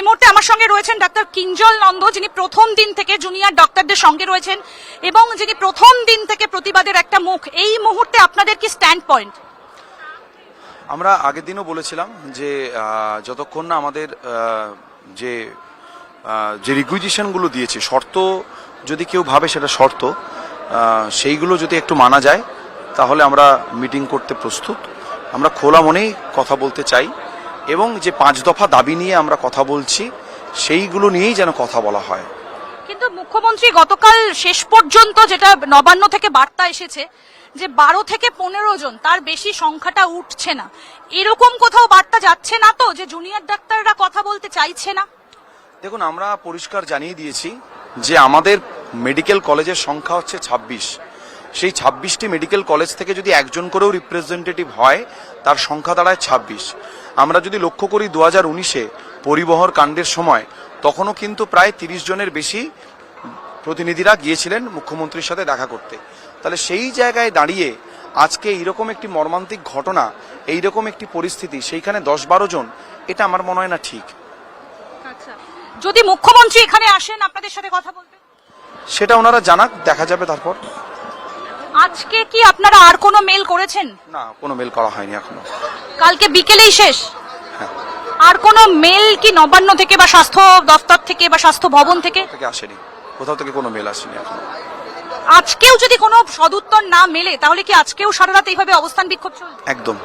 এই মুহূর্তে আমার সঙ্গে রয়েছেন ডাক্তার কিঞ্জল নন্দ, যিনি প্রথম দিন থেকে জুনিয়র ডক্টরদের সঙ্গে রয়েছেন, এবং যিনি প্রথম দিন থেকে প্রতিবাদের একটা মুখ। এই মুহূর্তে আপনাদের কি স্ট্যান্ড পয়েন্ট আমরা আগের দিনও বলেছিলাম যে যতক্ষণ না আমাদের যে যে রিকুইজিশনগুলো দিয়েছে, শর্ত যদি কেউ ভাবে সেটা শর্ত সেইগুলো যদি একটু মানা যায়, তাহলে আমরা মিটিং করতে প্রস্তুত। আমরা খোলা মনেই কথা বলতে চাই। এবং যে পাঁচ দফা দাবি নিয়ে আমরা কথা বলছি সেইগুলো নিয়েই যেন কথা বলা হয়। কিন্তু মুখ্যমন্ত্রী গতকাল শেষ পর্যন্ত যেটা নবান্ন থেকে বার্তা এসেছে যে বারো থেকে পনেরো জন তার বেশি সংখ্যাটা উঠছে না। এরকম কোথাও বার্তা যাচ্ছে না তো যে জুনিয়র ডাক্তাররা কথা বলতে চাইছে না? দেখুন আমরা পরিষ্কার জানিয়ে দিয়েছি যে আমাদের মেডিকেল কলেজের সংখ্যা হচ্ছে ছাব্বিশ। সেই ছাব্বিশটি মেডিকেল কলেজ থেকে যদি একজন করেও রিপ্রেজেন্টেটিভ হয় তার সংখ্যা দাঁড়ায় ছাব্বিশ। আমরা যদি লক্ষ্য করি দু হাজার উনিশে পরিবহর কাণ্ডের সময় তখনও কিন্তু প্রায় তিরিশ জনের বেশি প্রতিনিধিরা গিয়েছিলেন মুখ্যমন্ত্রীর সাথে দেখা করতে। তাহলে সেই জায়গায় দাঁড়িয়ে আজকে এইরকম একটি মর্মান্তিক ঘটনা এইরকম একটি পরিস্থিতি সেইখানে দশ বারো জন এটা আমার মনে হয় না ঠিক। আচ্ছা যদি মুখ্যমন্ত্রী এখানে আসেন আপনাদের সাথে কথা বলবেন? সেটা ওনারা জানাক দেখা যাবে তারপর। আজকে কি আপনারা আর কোনো মেল করেছেন? না কোনো মেল করা হয়নি এখনও। কালকে বিকেলেই শেষ? হ্যাঁ। আর কোনো মেল কি নবান্ন থেকে বা স্বাস্থ্য দফতর থেকে বা স্বাস্থ্য ভবন থেকে? থেকে আসেনি? কোথাও থেকে কোনো মেল আসেনি এখনও। আজকেও যদি কোনো সদুত্তর না মেলে তাহলে কি আজকেও সারা রাত এইভাবে অবস্থান বিক্ষোভ চলবে? একদম।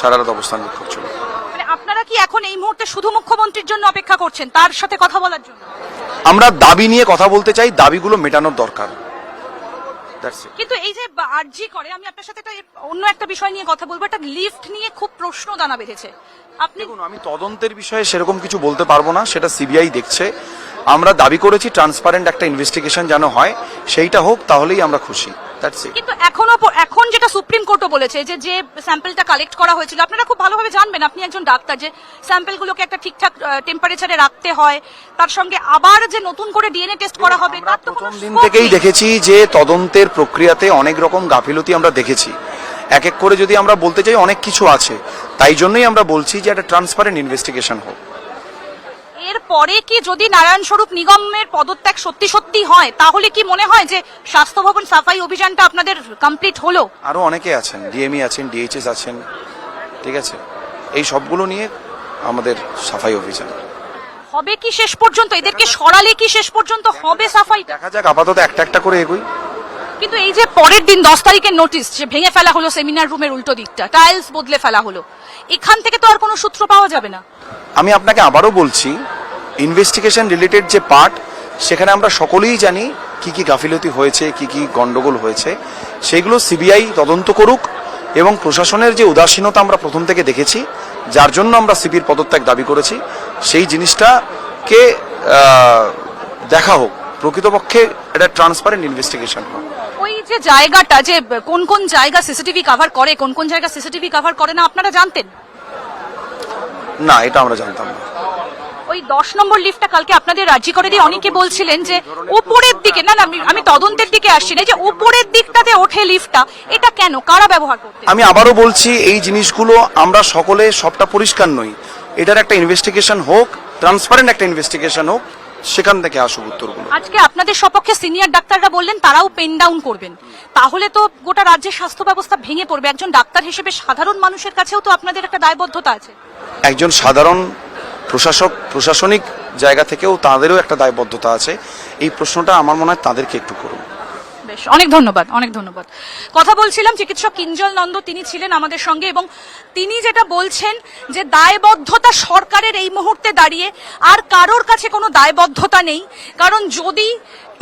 সারা রাত অবস্থান বিক্ষোভ চলবে। মানে আপনারা কি এখন এই মুহূর্তে শুধু মুখ্যমন্ত্রীর জন্য অপেক্ষা করছেন তার সাথে কথা বলার জন্য? আমরা দাবি নিয়ে কথা বলতে চাই দাবিগুলো মেটানোর দরকার. কিন্তু এই যে আরজি করে আমি আপনার সাথে একটা অন্য একটা বিষয় নিয়ে কথা বলব। একটা লিফট নিয়ে খুব প্রশ্ন দানা বেঁধেছে। আপনি দেখুন আমি তদন্তের বিষয়ে সেরকম কিছু বলতে পারব না সেটা সিবিআই দেখছে। আমরা দাবি করেছি ট্রান্সপারেন্ট একটা ইনভেস্টিগেশন যেন হয় সেইটা হোক তাহলেই আমরা খুশি। দ্যাটস ইট কিন্তু এখনও এখন যেটা সুপ্রিম কোর্টও বলেছে যে যে স্যাম্পলটা কালেক্ট করা হয়েছিল আপনারা খুব ভালোভাবে জানবেন আপনি একজন ডাক্তার যে স্যাম্পলগুলোকে একটা ঠিকঠাক টেম্পারেচারে রাখতে হয় তার সঙ্গে আবার যে নতুন করে ডিএনএ টেস্ট করা হবে তার তো প্রথম দিন থেকেই দেখেছি যে তদন্তের প্রক্রিয়াতে অনেক রকম গাফিলতি আমরা দেখেছি। এক এক করে যদি আমরা বলতে চাই অনেক কিছু আছে। তাই জন্যই আমরা বলছি যে একটা ট্রান্সপারেন্ট ইনভেস্টিগেশন হোক। এরপরে কি যদি নারায়ণ স্বরূপ নিগমের পদত্যাগ সত্যি সত্যি হয় তাহলে কি মনে হয় যে স্বাস্থ্য ভবন সাফাই অভিযানটা আপনাদের কমপ্লিট হলো? আরও অনেকে আছেন ডিএমই আছেন ডিএইচএস আছেন ঠিক আছে? এই সবগুলো নিয়ে আমাদের সাফাই অভিযান। হবে কি শেষ পর্যন্ত? এদেরকে সরালে কি শেষ পর্যন্ত হবে সাফাই দেখা যাক আপাতত একটা একটা করে এগোই। কিন্তু এই যে পরের দিন দশ তারিখের নোটিশ যে ভেঙে ফেলা হলো সেমিনার রুমের উল্টো দিকটা টাইলস বদলে ফেলা হলো এখান থেকে তো আর কোনো সূত্র পাওয়া যাবে না। আমি আপনাকে আবারও বলছি ইনভেস্টিগেশন রিলেটেড যে পার্ট সেখানে আমরা সকলেই জানি কি কি গাফিলতি হয়েছে কি কি গন্ডগোল হয়েছে। সেইগুলো সিবিআই তদন্ত করুক এবং প্রশাসনের যে উদাসীনতা আমরা প্রথম থেকে দেখেছি যার জন্য আমরা সিবির পদত্যাগ দাবি করেছি সেই জিনিসটাকে দেখা হোক। প্রকৃতপক্ষে এটা ট্রান্সপারেন্ট ইনভেস্টিগেশন হোক। ওই যে জায়গাটা যে কোন কোন জায়গা সিসিটিভি কভার করে কোন কোন জায়গা সিসিটিভি কভার করে না আপনারা জানতেন? না এটা আমরা জানতাম না। ওই দশ নম্বর লিফটটা কালকে আপনাদের রাজি করে দিয়ে অনেকে বলছিলেন যে উপরের দিকে না না আমি- তদন্তের দিকে আসছি না যে উপরের দিকটাতে ওঠে লিফটটা এটা কেন কারা ব্যবহার করতে আমি আবারও বলছি এই জিনিসগুলো আমরা সকলে সবটা পরিষ্কার নই। এটার একটা ইনভেস্টিগেশন হোক ট্রান্সপারেন্ট একটা ইনভেস্টিগেশন হোক সেখান থেকে আসুক উত্তরগুলো। আজকে আপনাদের সপক্ষে সিনিয়র ডাক্তাররা বললেন তারাও পেন ডাউন করবেন। তাহলে তো গোটা রাজ্যের স্বাস্থ্য ব্যবস্থা ভেঙে পড়বে। একজন ডাক্তার হিসেবে সাধারণ মানুষের কাছেও তো আপনাদের একটা দায়বদ্ধতা আছে। একজন সাধারণ প্রশাসক, প্রশাসনিক জায়গা থেকেও তাদেরও একটা দায়বদ্ধতা আছে। এই প্রশ্নটা আমার মনে হয় তাদেরকে একটু করুন। বেশ, অনেক ধন্যবাদ অনেক ধন্যবাদ। কথা বলছিলাম, চিকিৎসক কিঞ্জল নন্দ, তিনি ছিলেন আমাদের সঙ্গে এবং তিনি যেটা বলছেন যে দায়বদ্ধতা সরকারের এই মুহূর্তে দাঁড়িয়ে আর কারোর কাছে কোনো দায়বদ্ধতা নেই। কারণ যদি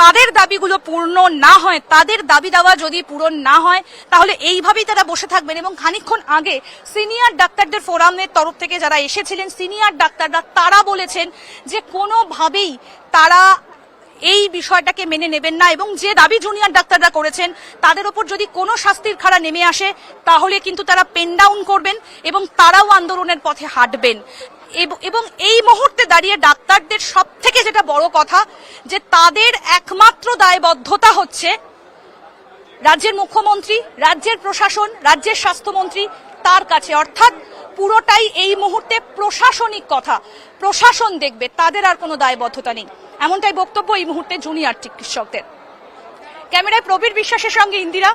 তাদের দাবিগুলো পূর্ণ না হয়, তাদের দাবি দাওয়া যদি পূরণ না হয়, তাহলে এইভাবেই তারা বসে থাকবেন এবং খানিকক্ষণ আগে সিনিয়র ডাক্তারদের ফোরামের তরফ থেকে যারা এসেছিলেন, সিনিয়র ডাক্তাররা তারা বলেছেন যে কোনোভাবেই তারা এই বিষয়টাকে মেনে নেবেন না এবং যে দাবি জুনিয়র ডাক্তাররা করেছেন, তাদের ওপর যদি কোনো শাস্তির খাড়া নেমে আসে, তাহলে কিন্তু তারা পেন ডাউন করবেন এবং তারাও আন্দোলনের পথে হাঁটবেন। এবং এই মুহূর্তে দাঁড়িয়ে ডাক্তারদের সব থেকে যেটা বড় কথা, যে তাদের একমাত্র দায়বদ্ধতা হচ্ছে রাজ্যের মুখ্যমন্ত্রী, রাজ্যের প্রশাসন, রাজ্যের স্বাস্থ্যমন্ত্রী তার কাছে। অর্থাৎ পুরোটাই এই মুহূর্তে প্রশাসনিক কথা। প্রশাসন দেখবে, তাদের আর কোনো দায়বদ্ধতা নেই। এমনটাই বক্তব্য এই মুহূর্তে জুনিয়র চিকিৎসকদের। ক্যামেরায় প্রবীর বিশ্বাসের সঙ্গে ইন্দিরা,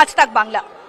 আজ তাক বাংলা।